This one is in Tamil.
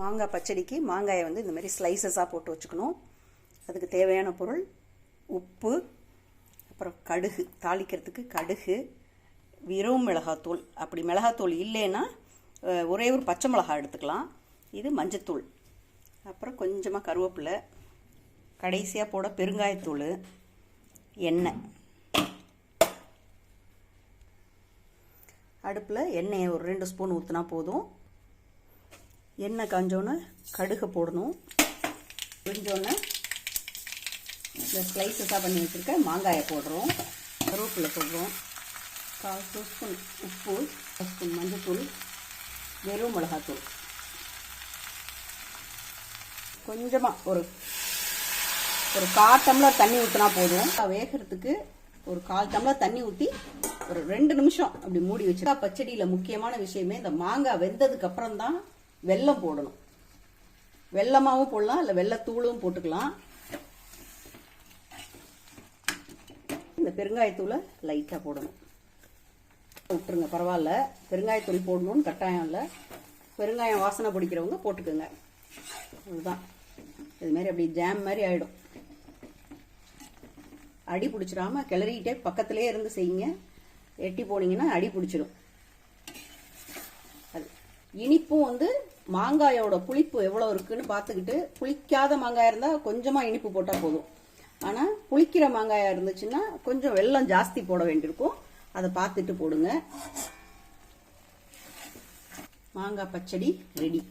மாங்காய் பச்சடிக்கு மாங்காயை வந்து இந்த மாதிரி ஸ்லைசஸாக போட்டு வச்சுக்கணும். அதுக்கு தேவையான பொருள் உப்பு அப்புறம் கடுகு தாளிக்கிறதுக்கு கடுகு வெறும் மிளகாத்தூள். அப்படி மிளகாத்தூள் இல்லைன்னா ஒரே ஒரு பச்சை மிளகாய் எடுத்துக்கலாம். இது மஞ்சத்தூள். அப்புறம் கொஞ்சமாக கருவேப்பிலை கடைசியாக போட பெருங்காயத்தூள் எண்ணெய். அடுப்பில் எண்ணெயை ஒரு ரெண்டு ஸ்பூன் ஊற்றினா போதும். எண்ணெய் காஞ்சோன்னு கடுகு போடணும். கொஞ்சோன்னே இந்த ஸ்லைசஸாக பண்ணி வச்சுருக்க மாங்காயை போடுறோம். கருவேப்பிலை போடுறோம். கால் டீஸ்பூன் உப்பு ஒரு ஸ்பூன் மஞ்சத்தூள் வெறும் மிளகாத்தூள். கொஞ்சமாக ஒரு ஒரு கால் டம்ளர் தண்ணி ஊற்றினா போதும். வேகிறதுக்கு ஒரு கால் டம்ளர் தண்ணி ஊற்றி ஒரு ரெண்டு நிமிஷம் அப்படி மூடி வச்சுட்டா பச்சடியில் முக்கியமான விஷயமே இந்த மாங்காய் வெந்ததுக்கு அப்புறம் தான் வெல்லம் போடணும். வெள்ளமாகவும் போடலாம் இல்லை வெள்ளத்தூளும் போட்டுக்கலாம். இந்த பெருங்காயத்தூளை லைட்டாக போடணும். விட்டுருங்க பரவாயில்ல. பெருங்காயத்தூள் போடணும்னு கட்டாயம் இல்லை. பெருங்காயம் வாசனை பிடிக்கிறவங்க போட்டுக்கோங்க. அதுதான். இது மாதிரி அப்படி ஜாம் மாதிரி ஆகிடும் அடி பிடிச்சிடாம கிளறிக்கிட்டே பக்கத்திலே இருந்து செய்யுங்க. எட்டி போனீங்கன்னா அடி பிடிச்சிடும். இனிப்பும் வந்து மாங்காயோட புளிப்பு எவ்வளோ இருக்குன்னு பார்த்துக்கிட்டு புளிக்காத மாங்காய் இருந்தால் கொஞ்சமாக இனிப்பு போட்டால் போதும். ஆனால் புளிக்கிற மாங்காயாக இருந்துச்சுன்னா கொஞ்சம் வெல்லம் ஜாஸ்தி போட வேண்டியிருக்கும். அதை பார்த்துட்டு போடுங்க. மாங்காய் பச்சடி ரெடி.